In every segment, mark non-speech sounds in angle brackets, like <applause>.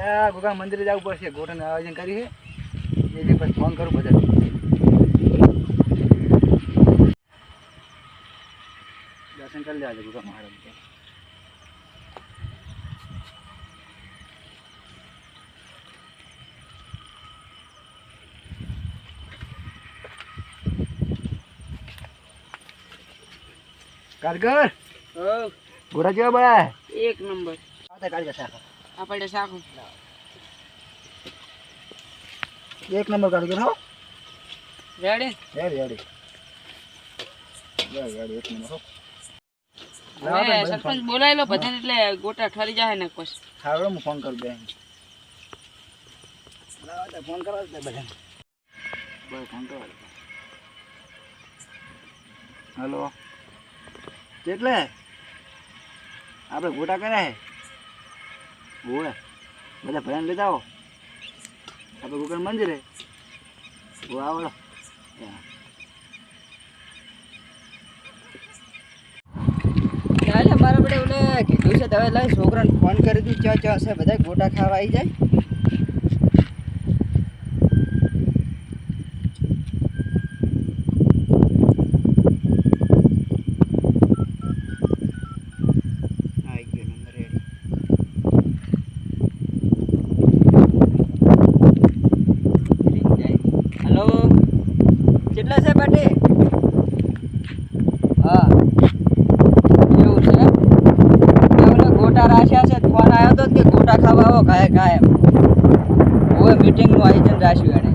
એટલે ગોગા મંદિરે જવું પડશે. ગોઠાનું આયોજન કરી છે. એટલે પછી ફોન કરું બધા દર્શન કરી લેવા ગોગા મહારાજ કારગર? ગોરા જેવા બળા એક નંબર. કારગર સાખો આપણે સાખું એક નંબર કારગર હો. રેડી રેડી રેડી એક નંબર હો. સરપંચ એટલે ગોટા ઠરી જાય ને પછી હાલો હું ફોન કરું બેન. ફોન કરવા દે બધાને. બસ ફોન કરવા દે. હલો. કેટલે? આપણે ગોટા કર્યા હે? ઓળે બધા ભયાન લેતા આવો. આપણે ગોકર્ણ મંદિરે. ઓ આવડો મારા પડે ઓલે કીધું છે દવા લાવી, છોકરાને ફોન કરી દીધું, ચા ચા છે બધા ગોટા ખાવા આવી જાય આવી ગયો નંબર રેડી હલો કેટલા છે પાટી હા એવું છે એમને ગોટા રાખ્યા છે ફોન આવ્યો તો કે ગોટા ખાવા આવો કાય કાયમ ઓય મીટિંગનું આયોજન રાખ્યું એણે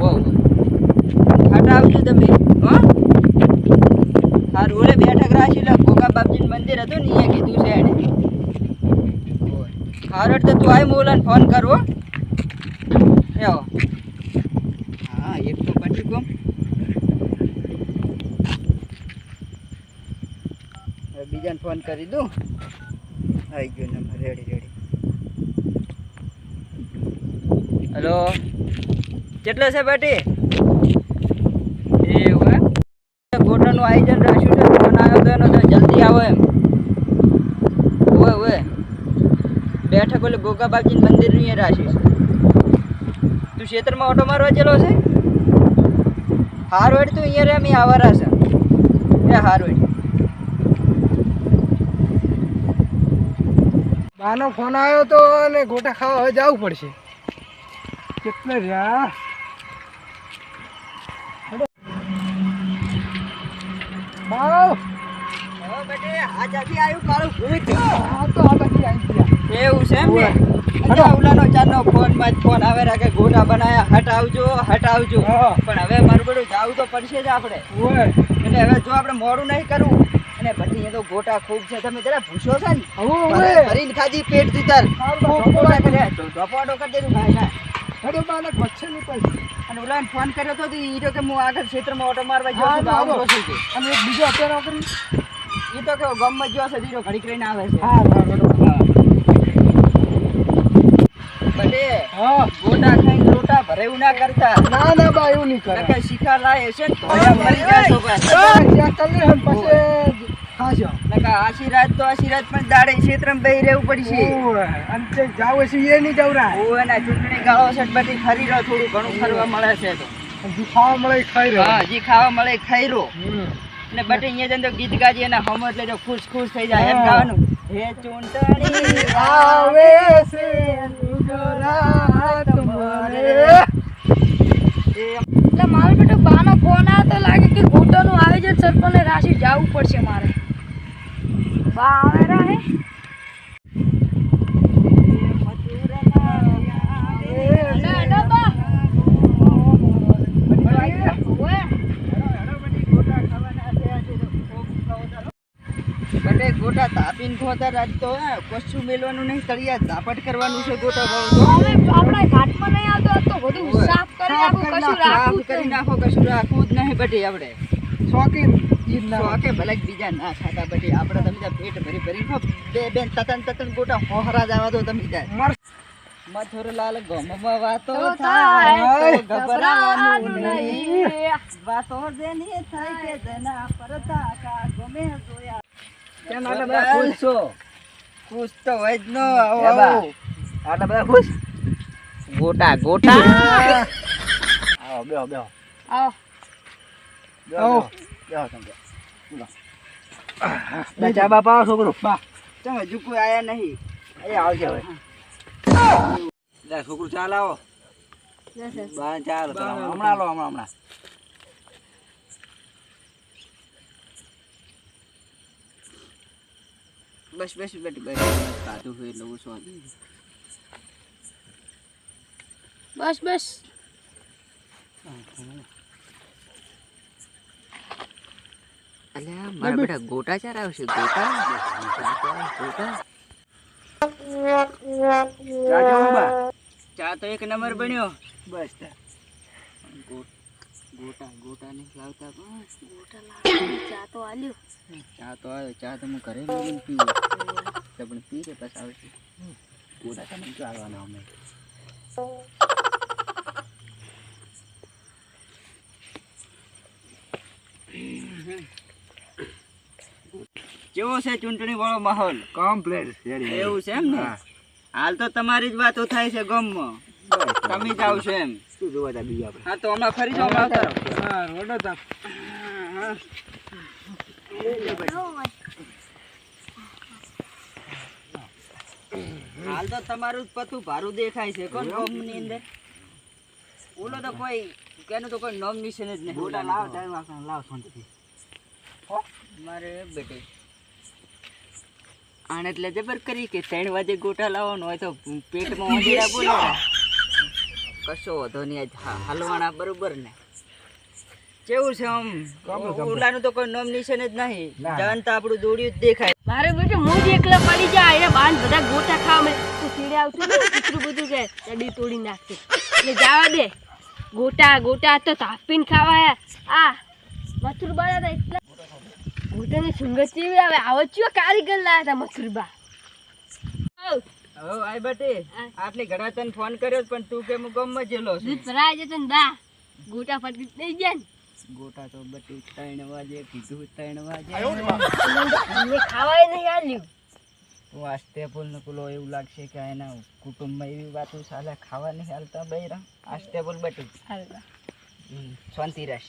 ઓ ખાટા આવજો તમે, હો? હારું, ઓલે બેઠક રાખી લે, ગોગા મંદિર હતું ને, અહીંયા કીધું છે એણે. હારું તો તું આવી મોલાને ફોન કરવો એવો હા એક તો પછી બીજાને ફોન કરી દઉં. આવી ગયો નંબર રેડી રેડી હેલો. કેટલો છે બેટી એવું હે ગોટાનું આયોજન રાખ્યું છે ફોન આવ્યો તો જલ્દી આવો એમ. ઓય ઓય. બેઠક ઓલે ગોગા બાપજીનું મંદિર અહીંયા રાખ્યું તું ક્ષેત્રમાં ઓટો મારવા ચેલો છે? હારવડ તું અહીંયા રે, અમે આવારા છે. એ હારવડ. બાનો ફોન આવ્યો તો અને ગોટા ખાવા હવે જવું પડશે. કેટલે રહ્યા હટાવજો. પણ હવે મારું બધું જાવું તો પડશે જ આપણે. એટલે હવે જો આપણે મોડું નહીં કરવું અને પછી એ તો ગોટા ખૂબ છે. તમે જરા ભૂસો છે ને? ભરી- ખાધી પેટ જુતર. સારું બા, ધોકો કરી દેલું ભાઈ અરે બાને વચ્ચે નહીં પડી અને ઓલાને ફોન કર્યો તો એ તો કે હું આગળ ક્ષેત્રમાં ઓટો મારવા ગયો છું અને એક બીજો અત્યારે કરી એ તો કે ગામમાં ગયો છે ધીરો ઘડીક રહીને આવે છે. હા હા હા. ગોટા ખાઈને લોટા ભરે એવું ના કરતા. ના ના બા એવું નહીં કરે નકર શિખા લાય છે ને તો મરી જાય છોકરા ત્યાં કરી લે પછી ખાશો નકર આશીર્વાદ તો આશીર્વાદ પણ દાડે ક્ષેત્રમાં બેહી રહેવું પડશે. ઓય અને તે જાવ છે એ નહીં જવરાય. ઓ એના ચૂંટણી ગાળો બધી ખરી રહ્યો થોડું ઘણું ફરવા મળે છે તો. જે ખાવા મળે ખાઈ રહ્યો હા જી ખાવા મળે ખાઈ રહ્યો હમ. ને અહીંયા જઈને તો ગીત ગાજી એના હમ એટલે જો ખુશ ખુશ થઈ જાય એમ ગાવાનું. હે ચૂંટણી <laughs> આવે છે ગુજરાત મારે. એટલે મારો બેટો બાનો ફોન આવ્યો તો લાગે કે ઘૂંટણું આવી જાય સરપંચને રાશિ જવું પડશે મારે. બા આવે ગોટા તાપીને ખોતા રાત તો કશું મેલવાનું નહીં તળિયા ઝાપટ કરવાનું છે ગોટા ભાવ આપણે ઘાટમાં નહીં આવતો તો બધું સાફ કરી નાખો કશું રાખવું નાખો કશું રાખવું જ નહીં બટી આપણે શોખીન ભલે બીજા ના ખાતા બટી આપણે તમે ત્યાં પેટ ભરી ભરી ખાઓ. બે બેન તતન તતન ગોટા હોહરા જ આવા દો તમે ત્યાં. મથુરલાલ ગમમાં વાતો થાય થાય, ગભરાવાનું ગભરાવાનું નહીં. નહીં. વાતો જેની થાય કે જેના પરતા કા ગમે જોયા. કેમ આટલા બધા ખુશ છો? ખુશ તો હોય જ નો આવો આટલા બધા ખુશ? ગોટા ગોટા. આવો બેહો બેહો. આવો. બેહો આવો. બેહો બેહો. બે ચા બાપા આવો છોકરો. બા તમે હજુ કોઈ આયા નહીં. એ આવજે હવે. લે છોકરું ચા લાવો. yes, yes. બા ચા લો હમણાં લો હમણાં હમણાં. બસ બસ બેટી બસ કાધું હોય એટલે હું શું બસ બસ. અલ્યા મારા બેટા ગોટા ચાર આવશે ગોટા? ગોટા ચા તો એક નંબર બન્યો. બસ ગોટા ગોટા ને લાવતા. બસ ગોટા લાવો ચા તો આલ્યો. ચા તો આવ્યો ચા તો હું ઘરે લઈને પીવું પણ પી પછી આવશે ગોટા તમે ક્યાં આવવાના અમે. કેવો છે ચૂંટણી વાળો માહોલ કમ્પ્લેટ એવું છે એમ ને? હાલ તો તમારી જ વાતો થાય છે ગામમાં. બસ તમે જ આવશો એમ. શું જોવા તા બીજું આપણે? હા તો હમણાં ફરી જાઓ આવતા હા રોડો તા. હાલ તો તમારું જ પતું ભારું દેખાય છે. કોણ ગામની અંદર? ઓલો તો કોઈ કેનું તો કોઈ નોમિનેશન નિશાન જ નહીં. લાવ ટાઈમ આપવાનો શાંતિથી. મારે બેટે આને એટલે જબર કરી કે ત્રણ વાગે ગોટા લાવવાનો હોય તો પેટમાં ઓંધેડા બોલો કશો વધો નહીં આજ હા- બરોબર ને. કેવું છે આમ? ઓલાનું તો કોઈ નોમિનેશન જ નહીં. જાન તો આપણું દોડ્યું જ દેખાય. મારે બેટે હું જ એકલા પડી જાય. એને બાન બધા ગોટા ખાવા મેં તું સીડે આવતું ને? કૂતરું બધું કે ચડી તોડી નાખશે. એટલે જવા દે. ગોટા ગોટા તો તાપીને ખાવા આ મથુર બાળા એટલા ગોટાની સુંગત કેવી આવે? આવો ચિયો કારીગર લાયા હતા મસુરબા ઓ આય બટે હા. આટલી ઘણા તને ફોન કર્યો પણ તું કે હું ગમમાં જેલો છું? ભરાય જતો ને બા. ગોટા ફટકી દઈ જાય ને. ગોટા તો બટી ત્રણ વાગે કીધું ત્રણ વાગે. ખાવાય નહીં આલ્યું. તું આસ્તે બોલ ને પેલો એવું લાગશે કે એના કુટુંબમાં એવી વાતો ચાલે ખાવા નહીં હાલતા બૈરા. આસ્તે બોલ બટી. શાંતિ રાખ.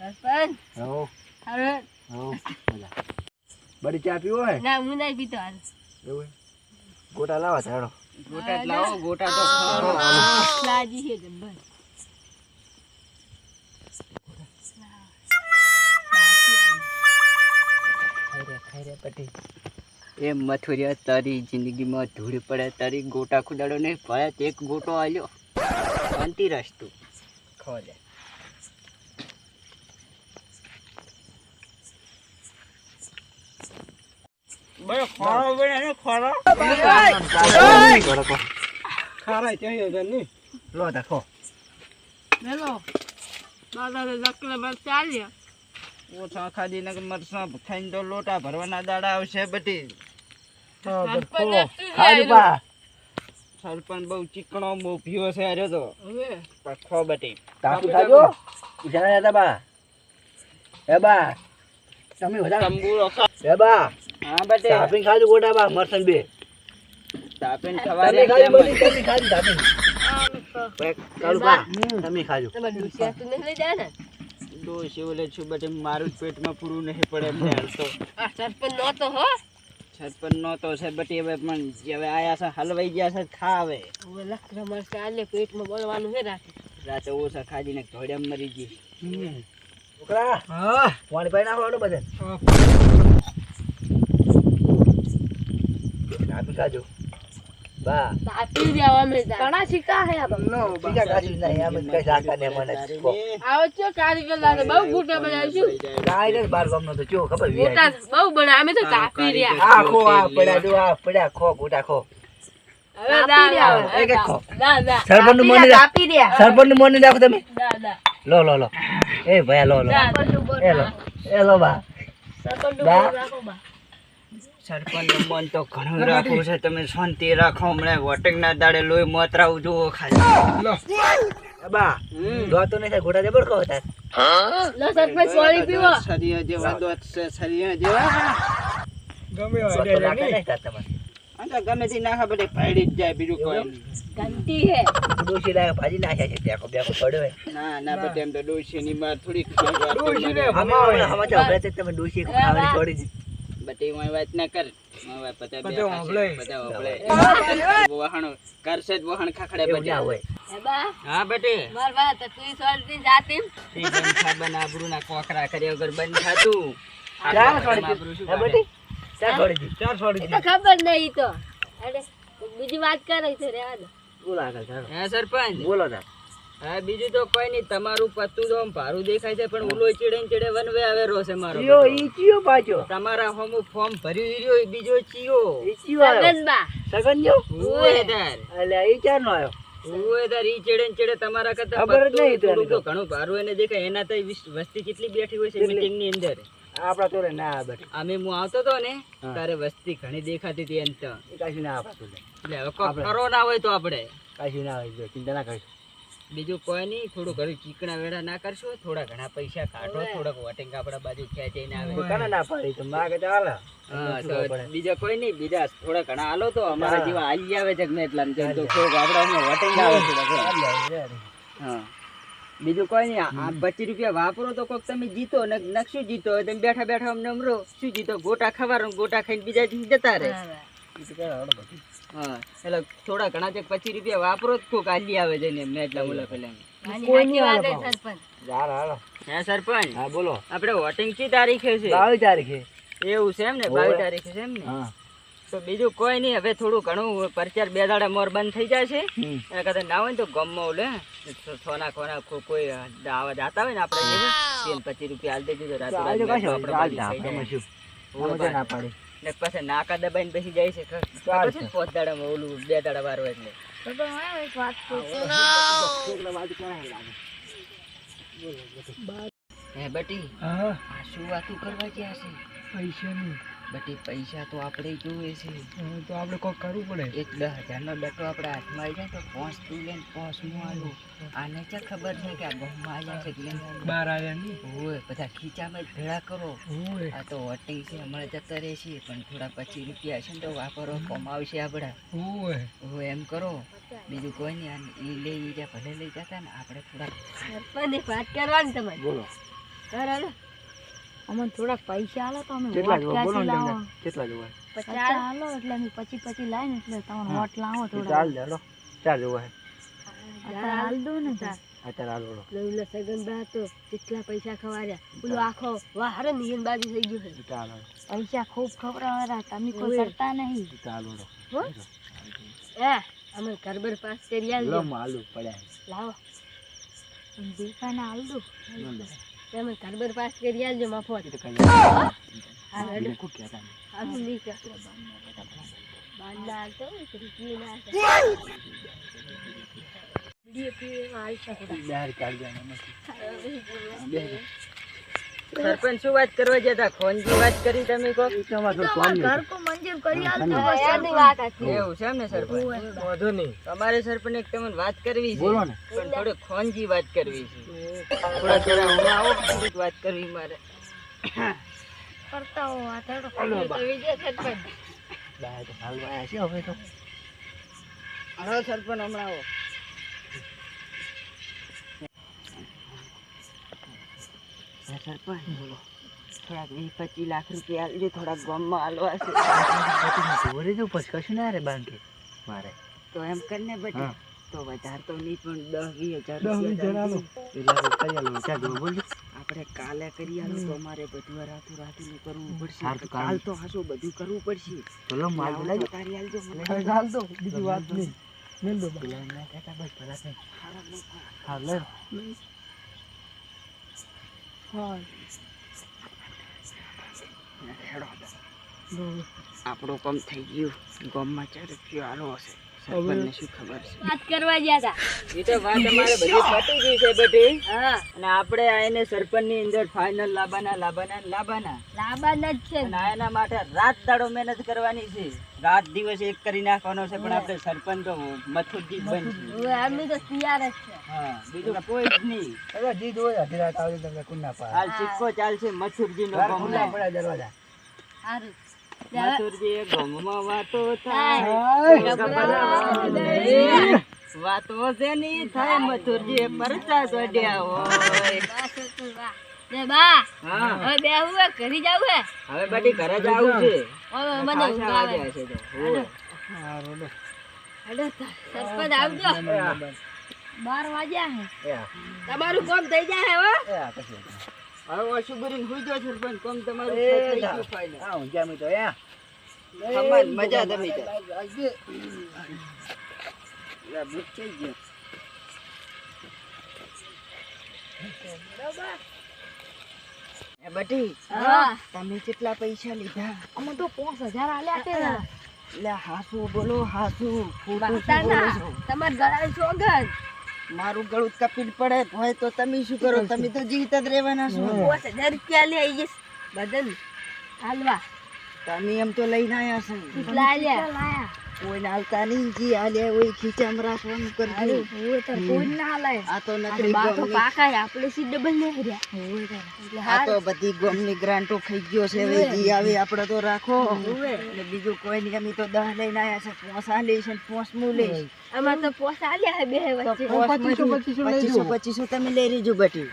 સરપંચ હો મજા બડી ચા પીવો હે? ના હું નહીં પીતો હાલ. એવું? ગોટા લાવો ચાલો ગોટા લાવો ગોટા તો. લાજી છે જબ્બર એ મથુરિયા તારી જિંદગીમાં ધૂળ પડે તારી ગોટા ખુદાડો નહીં ભલે એક ગોટો આવ્યો શાંતિ રસ્તું તું. બરો ખોરો બને ને ખોરો. ખારાય ચાહીએ છે નહીં લો દાદા લકલે બસ ચાલ્યા ઓછા ખાધી ને મરસા ખાઈને તો લોટા ભરવાના દાડા આવશે બટી સરપંચ બહુ ચીકણો મોભ્યો છે અરે તો. હવે. પણ ખો બટી તાપી ખાજો જણા દાદા બા. એ બા. તમે વધારે. તંબુરો એ બા. હા બટે તાપીન ખાજો ગોટા બા. મરસન બે તાપીને ખાજો કેમ તમે ખાજો તાપી કાળુ બા તમે ખાજો. તમે ડુસિયા તું નહીં લઈ જા ને? ડોશી ઓલે છું બટે મારું પેટમાં પૂરું નહીં પડે એમને હાલ તો. સરપંચ નહોતો હો. સરપંચ નો તો છે બટી હવે પણ હવે આયા છે હલવાઈ ગયા છે ખા હવે લખરા માર ચાલે પેટમાં બોલવાનું હે રાતે. રાતે ઓછા ખાધીને ધોળિયા મરી ગઈ. છોકરા હા. પાણી પાઈ નાખો બધે. હા. તાપી બા. તાપી દેવા અમે ઘણા શીખા હે આ શીખા કાજી નહીં આમ કઈ શાકા ને મને. આવો છો કારીગર ને બહુ ગોટા બનાવ્યું કાંઈ બાર ગામનો તો ચો ખબર વી ગોટા બહુ બને અમે તો તાપી રહ્યા. આ ખો આ પડ્યા જો આ પડ્યા ખો ગુટા ખો. સરપંચનું મોને રહ્યા. સરપંચનું મોને રાખો તમે? લો લો લો. એ ભયા લો લો. એ લો એ લો બા. સરપંચ રાખો બા. સરપંચ મન તો ઘણું રાખવું છે. તમે શાંતિ રાખો હમણાં વટક ના દાડે લોહી મતરાવું જુઓ ખાલી. બા દો નહીં થાય ગોટા જબર ખો તાર. લો સરપંચ પાણી પીવો. સરિયા જેવા દોત છે સરિયા જેવા. ગમે દો હોય તો એટલે લાગે નહીં. નહીં તમારે. ગમે તે નાખા બધે પાડી જ જાય બીજું કોઈ. હે. ડોશી લાગે ભાજી નાખ્યા છે બેકો બેકો પડ્યો ના ના બધે એમ તો ડોશીની માર થોડી તમે ડોશી ખાવાની છોડી દીધી. વાત ના કર. વાત કરશે જ વહાણ ખાખડે હોય. હા બેટે? માર બા તું સોલતી જાતી તે બંધ થા બન આબરૂના કોકરા કર્યા વગર બંધ થાતું. છોડી હે? છોડી છોડી તો ખબર નહીં તો. અરે બીજી વાત કરે છે રેવા દે. બોલો આગળ ચાલો. હે સરપંચ? બોલો. હા બીજું તો કોઈ નહીં તમારું પત્તું તો ભારું દેખાય છે પણ ઓલો ચીડે ચીડે વનવે આવેલો છે મારો ઈયો, ઈ ચિયો પાછો. તમારા હોમ ફોર્મ ભર્યું ઈ રહ્યો, બીજો ચિયો ઈ ચિયો સગનબા સગનજો? તાર અલ્યા, ઈ ક્યારનો આવ્યો? ઉવે ઈ ચીડે ચીડે તમારા કરતા ખબર જ નહીં તો થોડુંક એની તો. તો ઘણું ભારું એને દેખાય એના તો વસ્તી કેટલી બેઠી હોય છે મીટિંગની અંદર આપણા તોરે ના આવે અમે હું આવતો તો ને તારે વસ્તી ઘણી દેખાતી હતી એમ તો ના એટલે. કરો ના હોય તો આપણે ના આવે, ચિંતા ના કરીશ. બીજું કોઈ નહીં થોડું ઘણું ચીકણા વેડા ના કરશો થોડા ઘણા પૈસા કાઢો થોડાક વોટિંગ આપણા બાજુ ખેંચીને આવે. ના પાડી તો માગે તો હાલે. હા તો બીજા કોઈ નહીં બીજા થોડા ઘણા હાલો તો અમારા જેવા હાલી આવે છે ને એટલા તો થોડુંક આપણે અહીંયા વોટિંગ આવે છે. હા. બીજું કોઈ નહીં આ- પચીસ રૂપિયા વાપરો તો કોક તમે જીતો ને શું જીતો તમે બેઠા બેઠા અમને અમરો. શું જીતો? ગોટા ખવારો ગોટા ખાઈને બીજા જતા રહે. હા એટલે થોડા ઘણા જે પચીસ રૂપિયા વાપરો જ કોક હાલી આવે છે ને એમને એટલા બોલા પેલા હે સરપંચ. હે સરપંચ? હા બોલો. આપણે વોટિંગ કઈ તારીખે છે? બાવીસ તારીખે. એવું છે એમ ને? બાવીસ તારીખે છે એમ ને? તો બીજું કોઈ નહીં હવે થોડું ઘણું પરચાર બે દાડા મોર બંધ થઈ જાય છે. એના કરતા ના હોય ને તો ગમમાં ઓલે સોના ખોના કોઈ આવા જાતા હોય ને આપણે પચીસ રૂપિયા હાલ દેજો ના પાડી. ને પછી નાકા દબાઈને બેસી જાય છે. ખબર ચાલશે. છે પોત દાડામાં ઓલું બે દાડા વારો એટલે. હે બટી હા. શું વાતું કરવા ગયા છે? પૈસાની. બટી પૈસા તો આપણે જોવે છે. તો આપણે કોક કરવું પડે. એક દસ હજારનો ડટો આપણે હાથમાં આવી જાય તો પોંચ તું લે ને હું આલું. આને ક્યાં ખબર છે કે આ ગામમાં આવ્યા છે એટલે બહાર આવ્યા નહીં? હોય બધા ખીચામાં જ ભેળા કરો. આ તો હોટિંગ છે હમણાં જતા રહેશે પણ થોડા પચીસ રૂપિયા છે ને તો વાપરો કમાવશે આપણા. હોય એમ કરો. બીજું કોઈ નહીં એ લઈ જાય ભલે લઈ જતા ને આપણે થોડા વાત કરવાની તમારે. બોલો. કરો અમને થોડાક પૈસા આલો તો અમે કેટલા જોવા? બોલો ને કેટલા જોવા? પચાસ આલો એટલે અમે પછી પછી લાવીને એટલે તમને હા. વોટ લાવો થોડા ચાલ હાલો. ચાર જોવા. અત્યારે હાલ દો ને. અત્યારે હાલ તો કેટલા પૈસા ખવાર્યા પેલો આખો વાહર નિયન બાજી થઈ ગયો છે ચાલ પૈસા ખૂબ ખવડાવવાના તમે કોઈ કરતા નહીં ચાલ બોલો. હો? અમે ઘરબર પાસ કરી લો, આવજો પડ્યા લાવો. તમે ઘરબર પાસ કરી આલજો મફત. સરપંચ શું વાત કરવા જતા ખોનજી વાત કરી તમે. ઘર કો મંજૂર કરી વાત હતી. એવું છે ને સરપંચ? વાંધો નહીં. તમારે સરપંચ એક તમને વાત કરવી છે. પણ થોડી ખોનજી વાત કરવી છે. થોડા થોડા હું આવો થોડીક વાત કરવી મારે. કરતા હો આ થોડો વિજય સરપંચ બહાર તો હાલવા આવ્યા છે હવે તો. હા સરપંચ હમણાં આવો. સરપંચ બોલો. થોડાક વીસ પચીસ લાખ રૂપિયા આલજો થોડાક ગામમાં હાલવા છે. જોરે જો પછી કશું ના રે બાંકે મારે. તો એમ કરીને બધી. તો વધારે તો નહીં પણ દસ વીસ હજાર આપણે કાલે કરી આલો તો અમારે બધું રાતું રાતું કરવું પડશે. કાલ. તો હાસો બધું કરવું પડશે. માલ તારી આલજો બીજી વાત નહીં. મેલ દો. બસ લે. હેડો. આપણું કામ થઈ ગયું. ગમમાં ચાર રૂપિયો આલો હશે. સરપંચને શું ખબર છે? વાત કરવા ગયા હતા. એ તો વાત અમારે બધી પતી ગઈ છે બધી. અને આપણે આ એને સરપંચની અંદર ફાઇનલ લાવવાના લાવવાના ને લાબાના જ છે. અને એના માટે રાત દાડો મહેનત કરવાની છે. રાત દિવસ એક કરી નાખવાનો છે પણ આપણે સરપંચ તો મથુરજી બનશું અમે તો તૈયાર જ છે. હા બીજું કોઈ જ નહીં. હવે જીત હોય રાત આવજો તમને કુંડા પાડે. હાલ સિક્કો ચાલશે મથુરજી નો પડ્યા દરવાજા. સારું મથુરજી ગમમાં વાતો થાય. વાતો છે થાય? મથુરજી પરચા ચડ્યા હોય. લે બા હવે બે ઘરે જાવું હે? હવે બધી ઘરે જ છે. હવે મને ઊંઘ આવે. છે તો. હોય. હા, હેડો સરપંચ આવજો. બાર વાગ્યા હે. તમારું કામ થઈ જાય હો હા. હવે ઓછું ભરીને હુઈ જાઓ સરપંચ કોમ તમારું એ થઈ જા. ગયું final. હા ઊંઝા મી તો એ મજા તમે બટી તમે કેટલા પૈસા લીધા? અમે તો પાંચ હજાર આલ્યા એટલે હાસુ બોલો હાસુ. શું? તમાર ગળાની સોગંદ મારું ગળું કપીલ પડે હોય તો તમે શું કરો? તમે તો જીવતા જ રહેવાના છો. પાંચ હજાર રૂપિયા લે આઈ જઈશ બદન હાલવા. તમે એમ તો લઈને આવ્યા છો. કેટલા લાયા કોઈ હાલતા નહીં જી હાલે હોય ખીચામાં રાખવાનું કરજો હોય તો કોઈ ના લાય આ તો નકરી બા તો પાકા છે, આપણે સી ડબલ નહીં રહ્યા. આ તો બધી ગમની ગ્રાન્ટો ખાઈ ગયો છે હવે જી આવે આપણે તો રાખો. ને બીજું કોઈ નહીં અમે તો દહ લઈને આવ્યા છે પોસા લઈશ ને પોસમું લઈ અમાર તો પોસા આલ્યા બે વચ્ચે. પચીસો પચીસો પચીસો તમે લઈ રીજો બટી.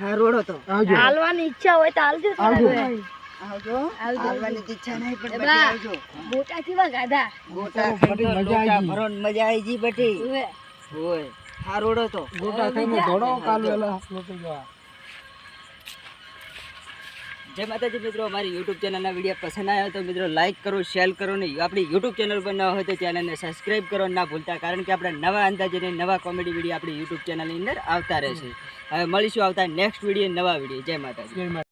હા રોડો તો. હાલવાની ઈચ્છા હોય તો હાલજો આવજો. આવવાની ઈચ્છા નહીં પણ કેવા ગાધા? ગોટા મજા આવી મજા આવી જી બટી રોડો તો. ગોટા લોકો જવા. જય માતાજી મિત્રો અમારી યુટ્યુબ ચેનલના વીડિયો પસંદ આવ્યો તો મિત્રો લાઈક કરો શેર કરો ને આપણી યુટ્યુબ ચેનલ પર ન હોય તો ચેનલને સબસ્ક્રાઇબ કરો ના ભૂલતા કારણ કે આપણે નવા અંદાજે ને નવા કોમેડી વીડિયો આપણી યુટ્યુબ ચેનલની અંદર આવતા રહેશે. હવે મળીશું આવતા નેક્સ્ટ વીડિયો નવા વીડિયો જય માતાજી.